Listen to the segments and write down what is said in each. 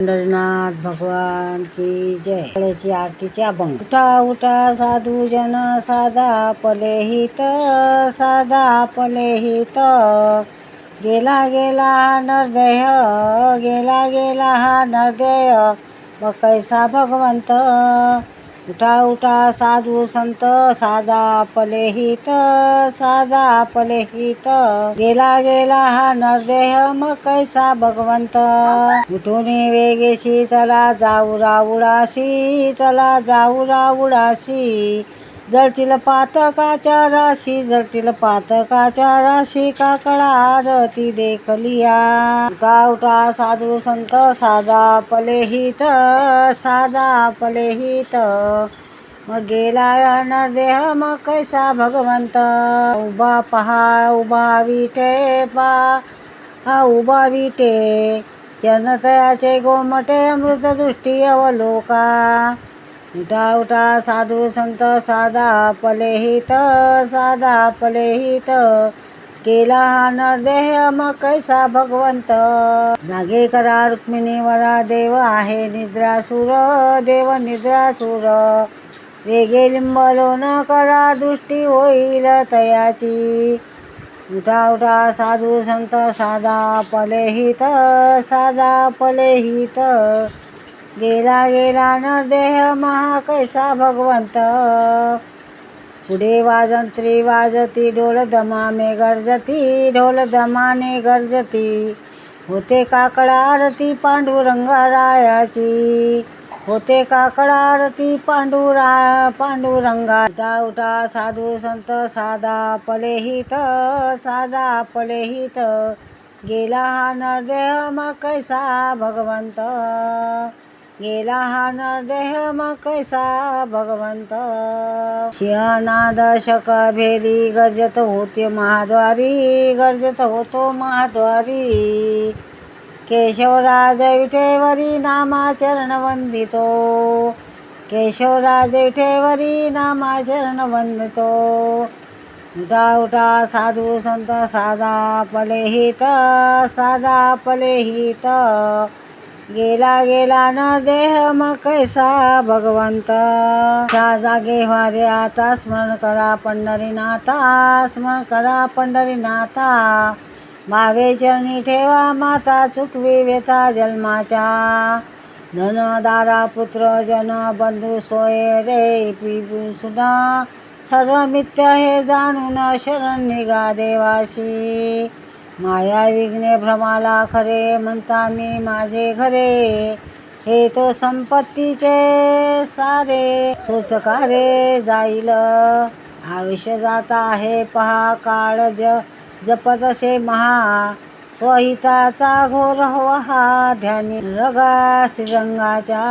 पंढरीनाथ भगवान की जय। फळाची आरतीचे अभंग। उठा उठा साधू जन साधा पलेहित साधा पलेहित। गेला गेला हा नरदेह गेला गेला हा नरदेह मग कैसा भगवंत? उठा उठा साधू संत साधा पलेहित साधा पलेहित गेला गेला हा नरदेह मग कैसा भगवंत? उठून वेगेशी चला जाऊ राऊळाशी चला जाऊ राऊळाशी। जळतील पातकाच्या राशी जळतील पातकाच्या राशी काकडा आरती देखलिया. गावटा साधू संत साधा पलेहित साधा पलेहित. मग गेला नरदेह मग कैसा भगवंत? उभा पहा उभा विटे पा हा उभा विटे. चरणतयाचे गोमटे अमृतदृष्टी अवलोका. उठा उठा साधू संत साधा पलेहित साधा पलेहित. केला हा नरदेह मग कैसा भगवंत? जागे करा रुक्मिणीवरा देव आहे निद्रासुर देव निद्रासुर. वेगे लिंबलोन करा दृष्टी होईल तयाची. उठा उठा साधू संत साधा पलेहित साधा पलेहित. गेला गेला नरदेह महा कैसा भगवंत. पुढे वाजंत्री वाजती ढोल दमाने गर्जती ढोल दमाने गरजती. होते काकडा आरती पांडुरंगारायाची. होते काकडा आरती पांडुरा पांडुरंगा. उठा उठा साधू संत साधा पलेहित साधा पलेहित. गेला हा नरदेह मग कैसा भगवंत. गेला हा नरदेह मग कैसा भगवंत शिहनाद शक भेरी गर्जत होते महाद्वारी गरजत होतो महाद्वारी। केशवराज विठेवरी नामाचरण वंदितो केशवराज विठेवरी नामाचरण वंदितो उठा उठा साधू संत साधा पलेहित साधा पलेहित गेला गेला न देह मग कैसा भगवंत? त्या जागे वारे आता स्मरण करा पंढरीनाथा स्मरण करा पंढरीनाथा. मावे चरणी ठेवा माता चुकवी व्यथा जन्माच्या. धन दारा पुत्र जन बंधू सोय रे पिबू सुना सर्व मिथ्य हे जाणून शरण निघा देवाशी. माया विघ्ने भ्रमाला खरे म्हणता मी माझे घरे. हे तो संपत्तीचे सारे सोचकारे जाईल. आयुष्य जात आहे पहा काळ ज जपत असे महा. स्वहिताचा घोर वहा ध्यानी रगा श्रीरंगाच्या.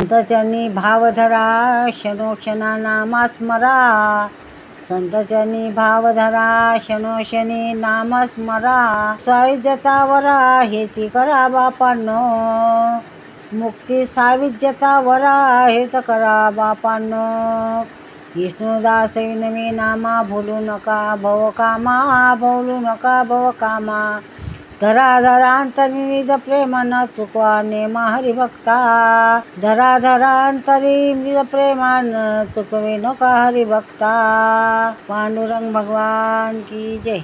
अंतचरणी भावधरा क्षणोक्षणा नामास्मरा संतचरणी भावधरा शनी नामस्मरा स्वायुजतावरा हेची करा बापांनो. मुक्ती साविज्यतावरा हेच करा बापांनो. विष्णुदास विनमी नामा भुलू नका भव कामा भोलू नका भव कामा. धरा धरा अंतरी निज प्रेम न चुकवा नेमा हरिभक्ता धरा धरा अंतरी निज प्रेमान चुकवे नका हरिभक्ता पांडुरंग भगवान की जय.